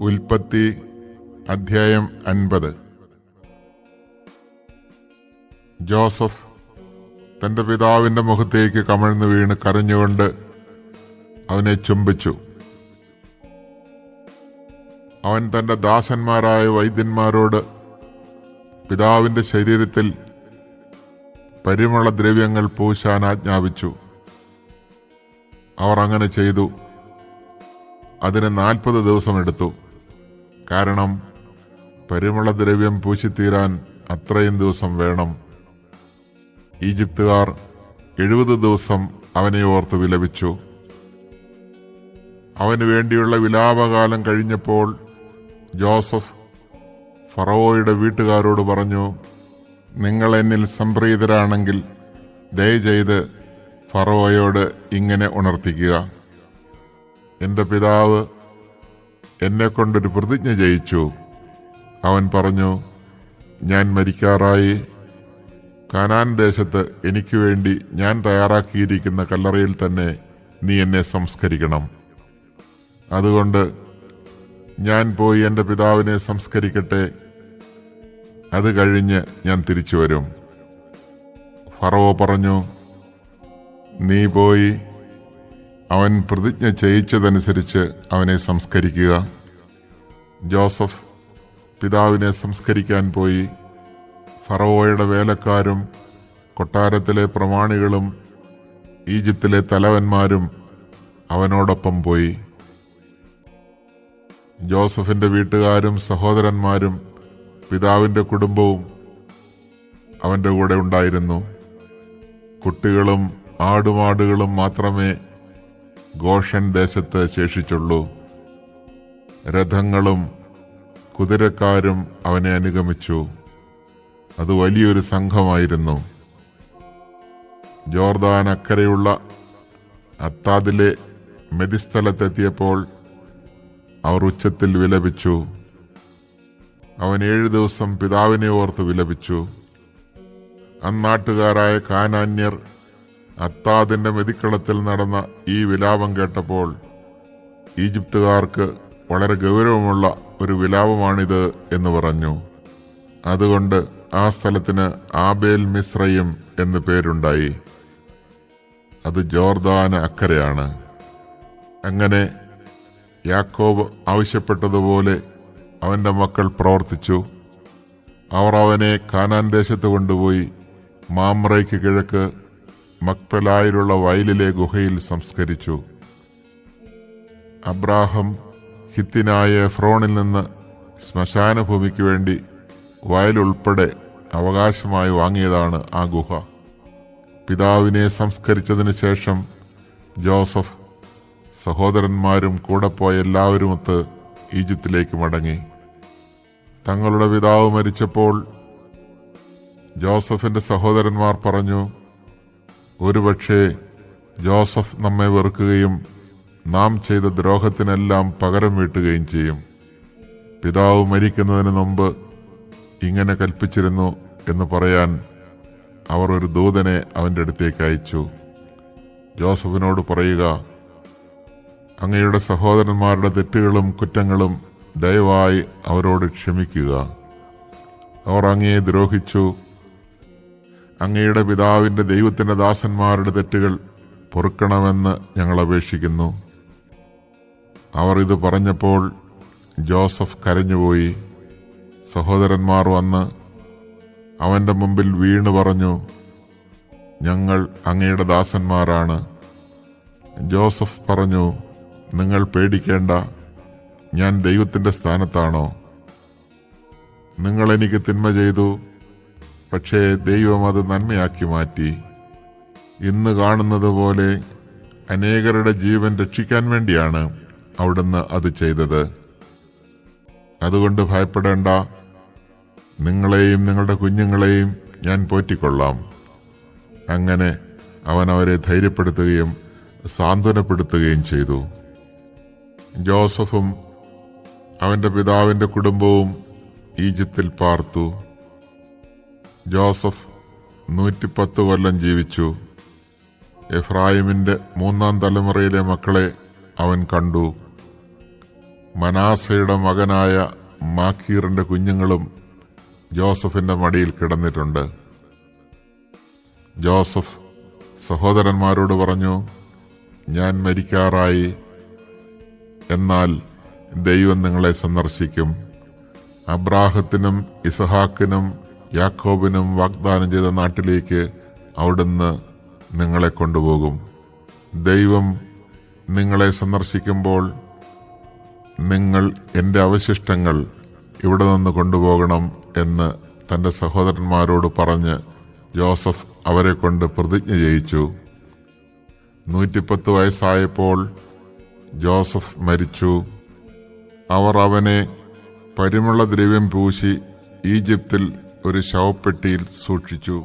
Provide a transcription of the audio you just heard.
ഉൽപ്പത്തി അധ്യായം അൻപത്. ജോസഫ് തന്റെ പിതാവിന്റെ മുഖത്തേക്ക് കമഴ്ന്നു വീണ് കരഞ്ഞുകൊണ്ട് അവനെ ചുംബിച്ചു. അവൻ തന്റെ ദാസന്മാരായ വൈദ്യന്മാരോട് പിതാവിന്റെ ശരീരത്തിൽ പരിമള ദ്രവ്യങ്ങൾ പൂശാൻ ആജ്ഞാപിച്ചു. അവർ അങ്ങനെ ചെയ്തു. അതിന് നാൽപ്പത് ദിവസമെടുത്തു. കാരണം പരിമളദ്രവ്യം പൂശിത്തീരാൻ അത്രയും ദിവസം വേണം. ഈജിപ്തുകാർ എഴുപത് ദിവസം അവനെ ഓർത്ത് വിലപിച്ചു. അവന് വേണ്ടിയുള്ള വിലാപകാലം കഴിഞ്ഞപ്പോൾ ജോസഫ് ഫറവോയുടെ വീട്ടുകാരോട് പറഞ്ഞു നിങ്ങൾ എന്നിൽ സംപ്രീതരാണെങ്കിൽ ദയചെയ്ത് ഫറവോയോട് ഇങ്ങനെ ഉണർത്തിക്കുക. എന്റെ പിതാവ് എന്നെ കൊണ്ടൊരു പ്രതിജ്ഞ ചെയ്യിച്ചു അവൻ പറഞ്ഞു ഞാൻ മരിക്കാറായി. കാനാൻ ദേശത്ത് എനിക്ക് വേണ്ടി ഞാൻ തയ്യാറാക്കിയിരിക്കുന്ന കല്ലറയിൽ തന്നെ നീ എന്നെ സംസ്കരിക്കണം. അതുകൊണ്ട് ഞാൻ പോയി എന്റെ പിതാവിനെ സംസ്കരിക്കട്ടെ. അത് കഴിഞ്ഞ് ഞാൻ തിരിച്ചു വരും. ഫറവോ പറഞ്ഞു നീ പോയി അവൻ പ്രതിജ്ഞ ചെയ്യിച്ചതനുസരിച്ച് അവനെ സംസ്കരിക്കുക. ജോസഫ് പിതാവിനെ സംസ്കരിക്കാൻ പോയി. ഫറവോയുടെ വേലക്കാരും കൊട്ടാരത്തിലെ പ്രമാണികളും ഈജിപ്തിലെ തലവന്മാരും അവനോടൊപ്പം പോയി. ജോസഫിന്റെ വീട്ടുകാരും സഹോദരന്മാരും പിതാവിന്റെ കുടുംബവും അവന്റെ കൂടെ ഉണ്ടായിരുന്നു. കുട്ടികളും ആടുമാടുകളും മാത്രമേ ഗോഷൻ ദേശത്ത് ശേഷിച്ചുള്ളൂ. രഥങ്ങളും കുതിരക്കാരും അവനെ അനുഗമിച്ചു. അത് വലിയൊരു സംഘമായിരുന്നു. ജോർദാൻ അക്കരെയുള്ള അത്താദിലെ മെതിസ്ഥലത്തെത്തിയപ്പോൾ അവർ ഉച്ചത്തിൽ വിലപിച്ചു. അവൻ ഏഴ് ദിവസം പിതാവിനെ ഓർത്ത് വിലപിച്ചു. അന്നാട്ടുകാരായ കാനാന്യർ അത്താദിന്റെ മെതിക്കളത്തിൽ നടന്ന ഈ വിലാപം കേട്ടപ്പോൾ ഈജിപ്തുകാർക്ക് വളരെ ഗൗരവമുള്ള ഒരു വിലാപമാണിത് എന്ന് പറഞ്ഞു. അതുകൊണ്ട് ആ സ്ഥലത്തിന് ആബേൽ മിശ്രയും എന്ന് പേരുണ്ടായി. അത് ജോർദാന അക്കരയാണ്. അങ്ങനെ യാക്കോബ് ആവശ്യപ്പെട്ടതുപോലെ അവന്റെ മക്കൾ പ്രവർത്തിച്ചു. അവർ അവനെ കാനാൻ ദേശത്ത് കൊണ്ടുപോയി മാമ്രയ്ക്ക് കിഴക്ക് മക്പലായിലുള്ള വയലിലെ ഗുഹയിൽ സംസ്കരിച്ചു. അബ്രാഹം ഹിത്തിനായ ഫ്രോണിൽ നിന്ന് ശ്മശാന ഭൂമിക്ക് വേണ്ടി വയലുൾപ്പെടെ അവകാശമായി വാങ്ങിയതാണ് ആ ഗുഹ. പിതാവിനെ സംസ്കരിച്ചതിന് ശേഷം ജോസഫ് സഹോദരന്മാരും കൂടെ പോയ എല്ലാവരുമൊത്ത് ഈജിപ്തിലേക്ക് മടങ്ങി. തങ്ങളുടെ പിതാവ് മരിച്ചപ്പോൾ ജോസഫിന്റെ സഹോദരന്മാർ പറഞ്ഞു ഒരുപക്ഷെ ജോസഫ് നമ്മെ വെറുക്കുകയും നാം ചെയ്ത ദ്രോഹത്തിനെല്ലാം പകരം വീട്ടുകയും ചെയ്യും. പിതാവ് മരിക്കുന്നതിന് മുമ്പ് ഇങ്ങനെ കൽപ്പിച്ചിരുന്നു എന്ന് പറയാൻ അവർ ഒരു ദൂതനെ അവന്റെ അടുത്തേക്ക് അയച്ചു. ജോസഫിനോട് പറയുക അങ്ങയുടെ സഹോദരന്മാരുടെ തെറ്റുകളും കുറ്റങ്ങളും ദയവായി അവരോട് ക്ഷമിക്കുക. അവർ അങ്ങയെ ദ്രോഹിച്ചു അങ്ങയുടെ പിതാവിന്റെ ദൈവത്തിന്റെ ദാസന്മാരുടെ തെറ്റുകൾ പൊറുക്കണമെന്ന് ഞങ്ങൾ അപേക്ഷിക്കുന്നു. അവർ ഇത് പറഞ്ഞപ്പോൾ ജോസഫ് കരഞ്ഞുപോയി. സഹോദരന്മാർ വന്ന് അവന്റെ മുമ്പിൽ വീണു പറഞ്ഞു ഞങ്ങൾ അങ്ങയുടെ ദാസന്മാരാണ്. ജോസഫ് പറഞ്ഞു നിങ്ങൾ പേടിക്കേണ്ട ഞാൻ ദൈവത്തിന്റെ സ്ഥാനത്താണോ? നിങ്ങൾ എനിക്ക് തിന്മ ചെയ്തു പക്ഷേ ദൈവം അത് നന്മയാക്കി മാറ്റി. ഇന്ന് കാണുന്നത് പോലെ അനേകരുടെ ജീവൻ രക്ഷിക്കാൻ വേണ്ടിയാണ് അവിടുന്ന് അത് ചെയ്തത്. അതുകൊണ്ട് ഭയപ്പെടേണ്ട. നിങ്ങളെയും നിങ്ങളുടെ കുഞ്ഞുങ്ങളെയും ഞാൻ പോറ്റിക്കൊള്ളാം. അങ്ങനെ അവൻ അവരെ ധൈര്യപ്പെടുത്തുകയും സാന്ത്വനപ്പെടുത്തുകയും ചെയ്തു. ജോസഫും അവന്റെ പിതാവിന്റെ കുടുംബവും ഈജിപ്തിൽ പാർത്തു. ജോസഫ് നൂറ്റിപ്പത്ത് കൊല്ലം ജീവിച്ചു. എഫ്രായിമിന്റെ മൂന്നാം തലമുറയിലെ മക്കളെ അവൻ കണ്ടു. മനാസയുടെ മകനായ മാക്കീറിന്റെ കുഞ്ഞുങ്ങളും ജോസഫിന്റെ മടിയിൽ കിടന്നിട്ടുണ്ട്. ജോസഫ് സഹോദരന്മാരോട് പറഞ്ഞു ഞാൻ മരിക്കാറായി. എന്നാൽ ദൈവം നിങ്ങളെ സന്ദർശിക്കും. അബ്രാഹത്തിനും ഇസഹാക്കിനും യാക്കോബിനും വാഗ്ദാനം ചെയ്ത നാട്ടിലേക്ക് അവിടുന്ന് നിങ്ങളെ കൊണ്ടുപോകും. ദൈവം നിങ്ങളെ സന്ദർശിക്കുമ്പോൾ നിങ്ങൾ എന്റെ അവശിഷ്ടങ്ങൾ ഇവിടെ നിന്ന് കൊണ്ടുപോകണം എന്ന് തന്റെ സഹോദരന്മാരോട് പറഞ്ഞ് ജോസഫ് അവരെ കൊണ്ട് പ്രതിജ്ഞ ചെയ്യിച്ചു. നൂറ്റിപ്പത്ത് വയസ്സായപ്പോൾ ജോസഫ് മരിച്ചു. അവർ അവനെ പരിമള ദ്രവ്യം പൂശി ഈജിപ്തിൽ ഒരു ശവപ്പെട്ടിയിൽ സൂക്ഷിച്ചു.